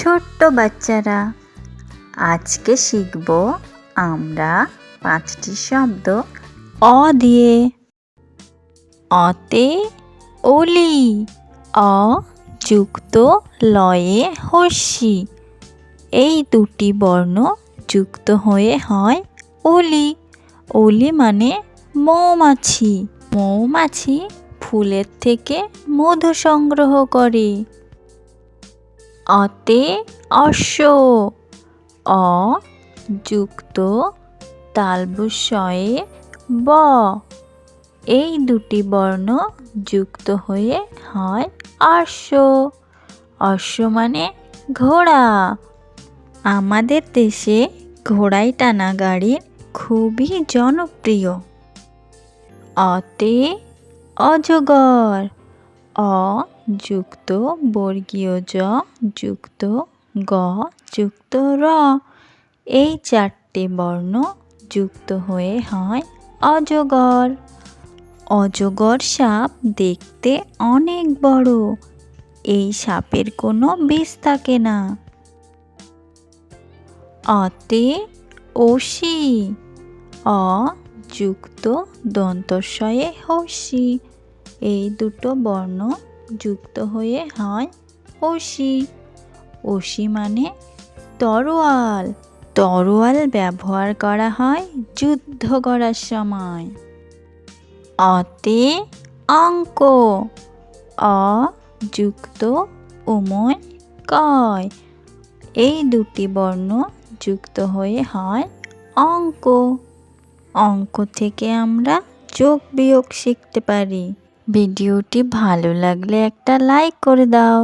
ছোট্ট বাচ্চারা। আজকে শিখব আমরা পাঁচটি শব্দ। অ দিয়ে। অতে অলি। অ যুক্ত লয়ে হর্ষি। এই দুটি বর্ণ যুক্ত হয়ে হয় অলি। অলি মানে মৌমাছি। মৌমাছি ফুলের থেকে মধু সংগ্রহ করে। অতে অশ্ব। অ যুক্ত তালবুসয়ে ব। এই দুটি বর্ণ যুক্ত হয়ে হয় অশ্ব। অশ্ব মানে ঘোড়া। আমাদের দেশে ঘোড়াই টানা গাড়ি খুবই জনপ্রিয়। অতে অজগর। অ যুক্ত বর্গীয় জ, যুক্ত গ, যুক্ত র। এই চারটে বর্ণ যুক্ত হয়ে হয় অজগর। অজগর সাপ দেখতে অনেক বড়। এই সাপের কোনো বিষ থাকে না। অতে ওষি অ যুক্ত দন্তস্বয়ে হসি। এই দুটো বর্ণ যুক্ত হয়ে হয় ওষি ওষি মানে তরোয়াল। তরোয়াল ব্যবহার করা হয় যুদ্ধ করার সময়। অতে অঙ্ক। অ যুক্ত উময় কয়। এই দুটি বর্ণ যুক্ত হয়ে হয় অঙ্ক। অঙ্ক থেকে আমরা যোগ বিয়োগ শিখতে পারি। ভিডিওটি ভালো লাগলে একটা লাইক করে দাও।